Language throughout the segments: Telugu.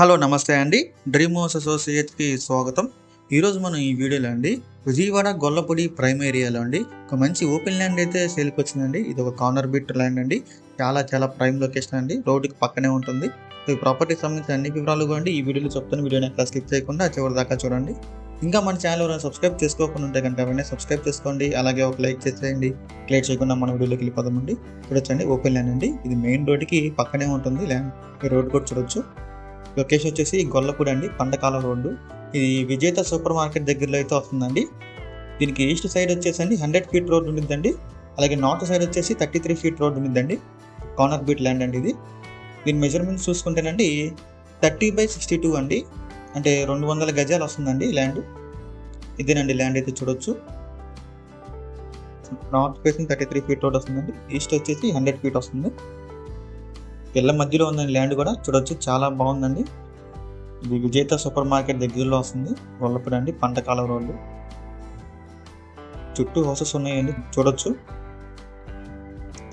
హలో నమస్తే అండి. డ్రీమ్ హౌస్ అసోసియేట్కి స్వాగతం. ఈరోజు మనం ఈ వీడియోలో అండి విజయవాడ గొల్లపూడి ప్రైమ్ ఏరియాలో అండి ఒక మంచి ఓపెన్ ల్యాండ్ అయితే సేల్కి వచ్చిందండి. ఇది ఒక కార్నర్ బిట్ ల్యాండ్ అండి. చాలా చాలా ప్రైమ్ లొకేషన్ అండి. రోడ్డుకి పక్కనే ఉంటుంది. ఈ ప్రాపర్టీకి సంబంధించిన అన్ని వివరాలు కూడా ఈ వీడియోలో చెప్తాను. వీడియోని అక్కడ స్కిప్ చేయకుండా చివరి దాకా చూడండి. ఇంకా మన ఛానల్ ఎవరైనా సబ్స్క్రైబ్ చేసుకోకుండా ఉంటే కనుక వెంటనే సబ్స్క్రైబ్ చేసుకోండి. అలాగే ఒక లైక్ చేసేయండి. క్లియర్ చేయకుండా మన వీడియోలోకి వెళ్ళిపోదామండి. చూడొచ్చండి ఓపెన్ ల్యాండ్ అండి. ఇది మెయిన్ రోడ్డుకి పక్కనే ఉంటుంది ల్యాండ్. రోడ్ కూడా చూడొచ్చు. లొకేషన్ వచ్చేసి గొల్లపూడి అండి పండకాల రోడ్డు. ఇది విజేత సూపర్ మార్కెట్ దగ్గరలో అయితే వస్తుందండి. దీనికి ఈస్ట్ సైడ్ వచ్చేసండి హండ్రెడ్ ఫీట్ రోడ్ ఉండిద్దండి. అలాగే నార్త్ సైడ్ వచ్చేసి థర్టీ త్రీ ఫీట్ రోడ్ ఉండిద్దండి. కార్నర్ బీట్ ల్యాండ్ అండి ఇది. దీని మెజర్మెంట్స్ చూసుకుంటేనండి థర్టీ బై సిక్స్టీ టూ అండి. అంటే రెండు వందల గజాలు వస్తుందండి ల్యాండ్. ఇదేనండి ల్యాండ్ అయితే చూడొచ్చు. North facing thirty three feet road వస్తుందండి. ఈస్ట్ వచ్చేసి హండ్రెడ్ ఫీట్ వస్తుంది. పిల్ల మధ్యలో ఉందండి ల్యాండ్ కూడా చూడొచ్చు. చాలా బాగుందండి. ఇది విజేత సూపర్ మార్కెట్ దగ్గరలో వస్తుంది. గొల్లపూడి అండి పంటకాల రోడ్డు. చుట్టూ హౌసెస్ ఉన్నాయండి. చూడొచ్చు.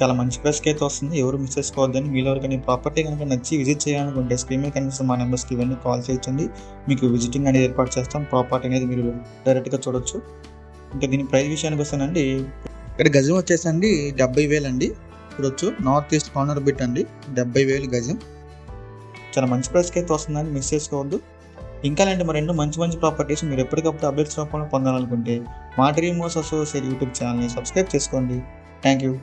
చాలా మంచి ప్రైస్కి అయితే వస్తుంది. ఎవరు మిస్ చేసుకోవద్దని మీలో ఎవరికైనా ప్రాపర్టీ కనుక నచ్చి విజిట్ చేయాలనుకుంటే స్క్రీన్ మీద కనిపిస్తున్న మా నెంబర్స్కి ఇవన్నీ కాల్ చేయొచ్చండి. మీకు విజిటింగ్ అనేది ఏర్పాటు చేస్తాం. ప్రాపర్టీ అనేది మీరు డైరెక్ట్గా చూడొచ్చు. ఇంకా దీని ప్రైస్ విషయానికి వస్తానండి. ఇక్కడ గజం వచ్చేసండి డెబ్బై వేలు అండి చూడొచ్చు నార్త్ ఈస్ట్ కార్నర్ బిట్ అండి. డెబ్బై వేలు గజం. చాలా మంచి ప్రైస్కి అయితే వస్తుందని మిస్ చేసుకోవద్దు. ఇంకా లాంటి మరి ఎన్నో మంచి మంచి ప్రాపర్టీస్ మీరు ఎప్పటికప్పుడు అప్డేట్స్ రూపంలో పొందాలనుకుంటే మా డ్రీమ్ మోస్ అసోసియేట్ యూట్యూబ్ ఛానల్ని సబ్స్క్రైబ్ చేసుకోండి. Thank you